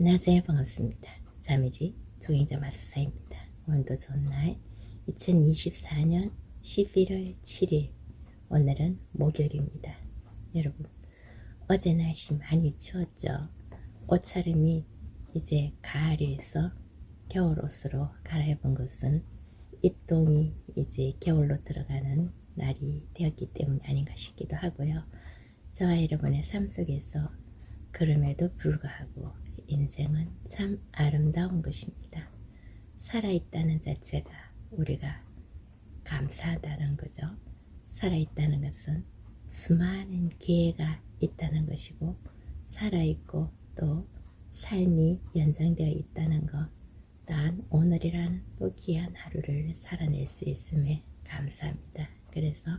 안녕하세요. 반갑습니다. 자매지 조인자 마술사입니다. 오늘도 좋은 날 2024년 11월 7일 오늘은 목요일입니다. 여러분 어제 날씨 많이 추웠죠? 옷차림이 이제 가을에서 겨울옷으로 갈아입은 것은 입동이 이제 겨울로 들어가는 날이 되었기 때문이 아닌가 싶기도 하고요. 저와 여러분의 삶 속에서 그럼에도 불구하고 인생은 참 아름다운 것입니다. 살아있다는 자체가 우리가 감사하다는 거죠. 살아있다는 것은 수많은 기회가 있다는 것이고, 살아있고 또 삶이 연장되어 있다는 것, 또한 오늘이라는 또 귀한 하루를 살아낼 수 있음에 감사합니다. 그래서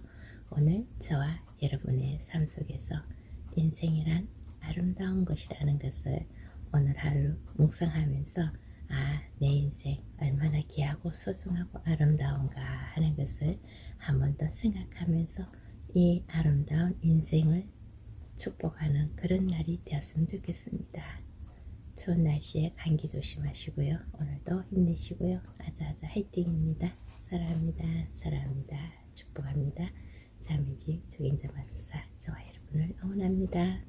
오늘 저와 여러분의 삶 속에서 인생이란 아름다운 것이라는 것을 오늘 하루 묵상하면서 아, 내 인생 얼마나 귀하고 소중하고 아름다운가 하는 것을 한 번 더 생각하면서 이 아름다운 인생을 축복하는 그런 날이 되었으면 좋겠습니다. 추운 날씨에 감기 조심하시고요. 오늘도 힘내시고요. 아자아자 화이팅입니다. 사랑합니다. 사랑합니다. 축복합니다. 자매지 조인자 마술사 저와 여러분을 응원합니다.